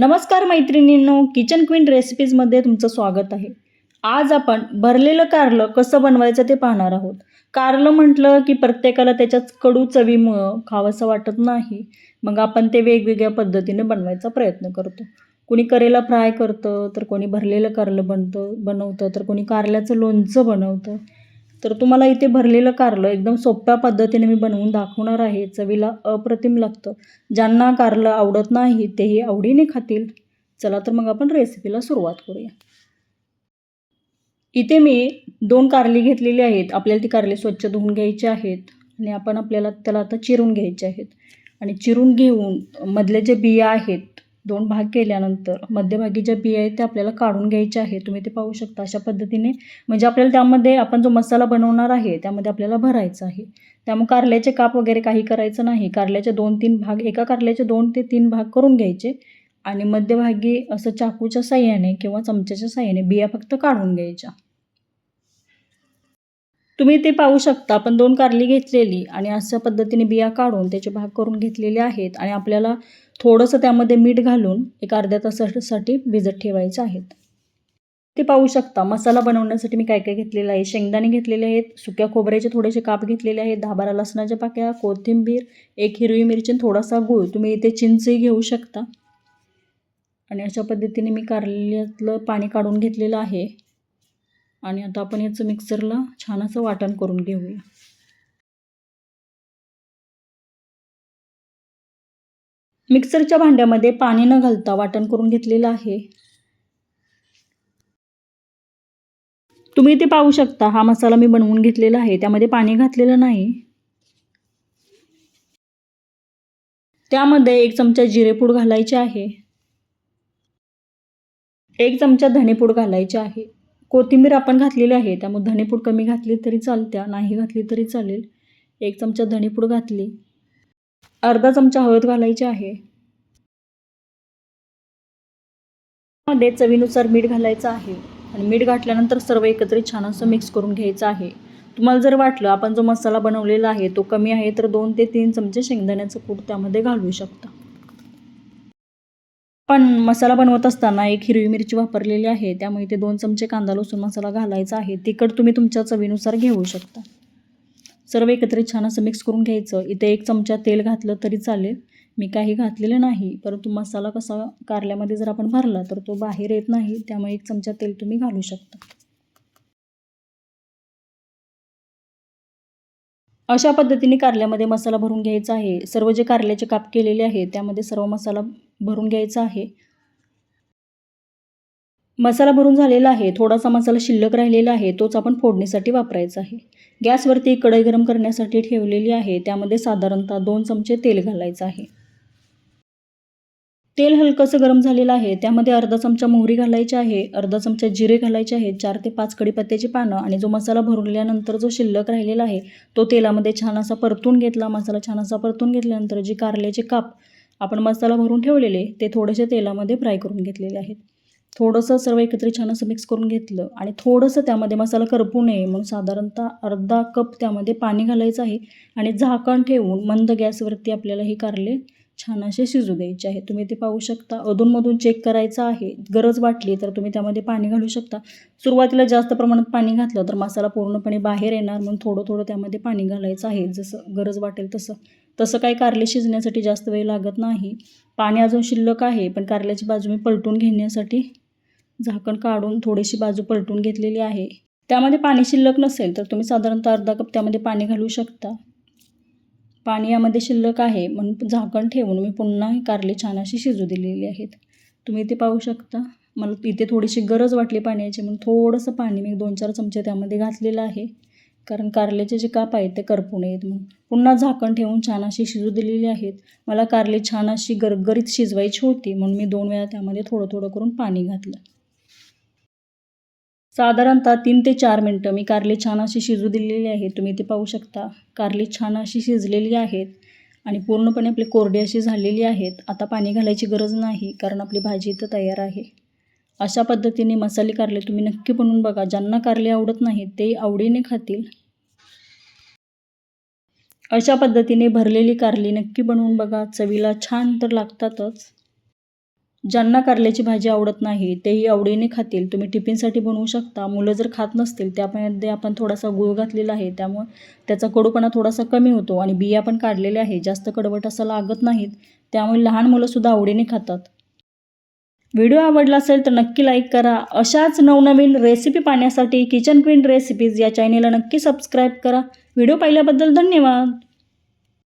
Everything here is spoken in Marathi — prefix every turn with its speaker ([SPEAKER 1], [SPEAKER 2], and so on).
[SPEAKER 1] नमस्कार मैत्रिणींनो किचन क्वीन रेसिपीजमध्ये तुमचं स्वागत आहे. आज आपण भरलेलं कारलं कसं बनवायचं ते पाहणार आहोत. कारलं म्हटलं की प्रत्येकाला त्याच्याच कडू चवीमुळं खावंसं वाटत नाही. मग आपण ते वेगवेगळ्या पद्धतीने बनवायचा प्रयत्न करतो. कोणी करेला फ्राय करतं तर कोणी भरलेलं कारलं बनतं बनवतं तर कोणी कारल्याचं लोणचं बनवतं. तर तुम्हाला इथे भरलेलं कारलं एकदम सोप्या पद्धतीने मी बनवून दाखवणार आहे. चवीला अप्रतिम लागतं. ज्यांना कारलं आवडत नाही तेही आवडीने खातील. चला तर मग आपण रेसिपीला सुरुवात करूया. इथे मी दोन कारली घेतलेली आहेत. आपल्याला ती कारली स्वच्छ धुवून घ्यायची आहेत आणि आपण आपल्याला त्याला आता चिरून घ्यायचे आहेत. आणि चिरून घेऊन मधले जे बिया आहेत दोन भाग केल्यानंतर मध्यभागी ज्या बिया आहेत त्या आपल्याला काढून घ्यायच्या आहेत. तुम्ही ते पाहू शकता अशा पद्धतीने. म्हणजे आपल्याला त्यामध्ये आपण जो मसाला बनवणार आहे त्यामध्ये आपल्याला भरायचं आहे. त्यामुळे कारल्याचे काप वगैरे काही करायचं नाही. कारल्याचे दोन तीन भाग एका कारल्याचे दोन ते तीन भाग करून घ्यायचे. आणि मध्यभागी असं चाकूच्या साह्याने किंवा चमच्याच्या साह्याने बिया फक्त काढून घ्यायच्या. तुम्ही ते पाहू शकता. आपण दोन कारली घेतलेली आणि अशा पद्धतीने बिया काढून त्याचे भाग करून घेतलेले आहेत आणि आपल्याला थोडंसं त्यामध्ये मीठ घालून एक अर्ध्या तासासाठी भिजत ठेवायचं आहेत ते पाहू शकता. मसाला बनवण्यासाठी मी काय काय घेतलेलं आहे? शेंगदाणे घेतलेले आहेत सुक्या खोबऱ्याचे थोडेसे काप घेतलेले आहेत दहा बारा लसणाच्या पाक्या कोथिंबीर एक हिरवी मिरची आणि थोडासा गूळ. तुम्ही इथे चिंचही घेऊ शकता. आणि अशा पद्धतीने मी कारल्यातलं पाणी काढून घेतलेलं आहे. आणि आता आपण याचं मिक्सरला छान असं वाटण करून घेऊया. मिक्सरच्या भांड्यामध्ये पाणी न घालता वाटण करून घेतलेलं आहे. तुम्ही ते पाहू शकता हा मसाला मी बनवून घेतलेला आहे. त्यामध्ये पाणी घातलेलं नाही. त्यामध्ये एक चमचा जिरेपूड घालायचे आहे. एक चमचा धनेपूड घालायचे आहे. कोथिंबीर आपण घातलेली आहे त्यामुळे धणेपूड कमी घातली तरी चालत्या नाही घातली तरी चालेल. एक चमचा धणेपूड घातली. अर्धा चमचा हळद घालायची आहे. मध्ये चवीनुसार मीठ घालायचं आहे आणि मीठ घातल्यानंतर सर्व एकत्रित छान असं मिक्स करून घ्यायचं आहे. तुम्हाला जर वाटलं आपण जो मसाला बनवलेला आहे तो कमी आहे तर दोन ते तीन चमचे शेंगदाण्याचं कूट त्यामध्ये घालू शकता. पण मसाला बनवत असताना एक हिरवी मिरची वापरलेली आहे. त्यामुळे ते दोन चमचे कांदा लसूण मसाला घालायचा आहे. तिखट तुम्ही तुमच्या चवीनुसार घेऊ शकता. सर्व एकत्रित छान असं मिक्स करून घ्यायचं. इथे एक चमचा तेल घातलं तरी चालेल. मी काही घातलेलं नाही. परंतु मसाला कसा कारल्यामध्ये जर आपण भरला तर तो बाहेर येत नाही. त्यामुळे एक चमचा तेल तुम्ही घालू शकता. अशा पद्धतीने कारल्यामध्ये मसाला भरून घ्यायचा आहे. सर्व जे कारल्याचे काप केलेले आहे त्यामध्ये सर्व मसाला भरून घ्यायचा आहे. मसाला भरून झालेला आहे. थोडासा मसाला शिल्लक राहिलेला आहे. तोच आपण फोडणीसाठी वापरायचा आहे. गॅसवरती कढई गरम करण्यासाठी ठेवलेली आहे. त्यामध्ये साधारणतः दोन चमचे तेल घालायचं आहे. तेल हलकंसं गरम झालेलं आहे. त्यामध्ये अर्धा चमचा मोहरी घालायची आहे. अर्धा चमचा जिरे घालायचे आहे चार ते पाच कढीपत्त्याची पानं आणि जो मसाला भरल्यानंतर जो शिल्लक राहिलेला आहे तो तेलामध्ये छान असा परतून घेतला. मसाला छान असा परतून घेतल्यानंतर जी कारल्याचे काप आपण मसाला भरून ठेवलेले ते थोडेसे तेलामध्ये फ्राय करून घेतलेले आहेत. थोडंसं सर्व एकत्रित छान असं मिक्स करून घेतलं आणि थोडंसं त्यामध्ये मसाला करपू नये. म्हणून साधारणतः अर्धा कप त्यामध्ये पाणी घालायचं आहे आणि झाकण ठेवून मंद गॅसवरती आपल्याला हे कारले छान असे शिजू द्यायचे आहे तुम्ही ते पाहू शकता. अधूनमधून चेक करायचं आहे. गरज वाटली तर तुम्ही त्यामध्ये पाणी घालू शकता. सुरुवातीला जास्त प्रमाणात पाणी घातलं तर मसाला पूर्णपणे बाहेर येणार. म्हणून थोडं थोडं त्यामध्ये पाणी घालायचं आहे. जसं गरज वाटेल तसं. तसं काही कारले शिजण्यासाठी जास्त वेळ लागत नाही. पाणी अजून शिल्लक आहे. पण कारल्याची बाजू मी पलटून घेण्यासाठी झाकण काढून थोडीशी बाजू पलटून घेतलेली आहे. त्यामध्ये पाणी शिल्लक नसेल तर तुम्ही साधारणतः अर्धा कप त्यामध्ये पाणी घालू शकता. पाणी यामध्ये शिल्लक आहे म्हणून झाकण ठेवून मी पुन्हा कारली छान अशी शिजू दिलेली आहेत. तुम्ही ते पाहू शकता. मला इथे थोडीशी गरज वाटली पाण्याची म्हणून थोडंसं पाणी मी दोन चार चमचे त्यामध्ये घातलेलं आहे. कारण कारल्याचे जे काप आहेत ते करपू नयेत म्हणून. पुन्हा झाकण ठेवून छान अशी शिजू दिलेली आहेत. मला कारली छान अशी गरगरीत शिजवायची होती म्हणून मी दोन वेळा त्यामध्ये थोडं थोडं करून पाणी घातलं. साधारणतः तीन ते चार मिनटं मी कारली छान अशी शिजू दिलेली आहे तुम्ही ते पाहू शकता कारले छान अशी शिजलेली आहेत आणि पूर्णपणे आपली कोरडी अशी झालेली आहेत. आता पाणी घालायची गरज नाही कारण आपली भाजी इथं तयार आहे. अशा पद्धतीने मसाले कारले तुम्ही नक्की बनवून बघा. ज्यांना कारले आवडत नाहीत ते आवडीने खातील. अशा पद्धतीने भरलेली कारली नक्की बनवून बघा. चवीला छान तर लागतातच. ज्यांना कारल्याची भाजी आवडत नाही तेही आवडीने खातील. तुम्ही टिफिनसाठी बनवू शकता. मुलं जर खात नसतील त्यामध्ये आपण थोडासा गुळ घातलेला आहे. त्यामुळे त्याचा कडूपणा थोडासा कमी होतो आणि बिया पण काढलेल्या आहे. जास्त कडवट असं लागत नाहीत. त्यामुळे लहान मुलंसुद्धा आवडीने खातात. व्हिडिओ आवडला असेल तर नक्की लाईक करा. अशाच नवनवीन रेसिपी पाहण्यासाठी किचन क्वीन रेसिपीज या चॅनेलला नक्की सबस्क्राईब करा. व्हिडिओ पाहिल्याबद्दल धन्यवाद.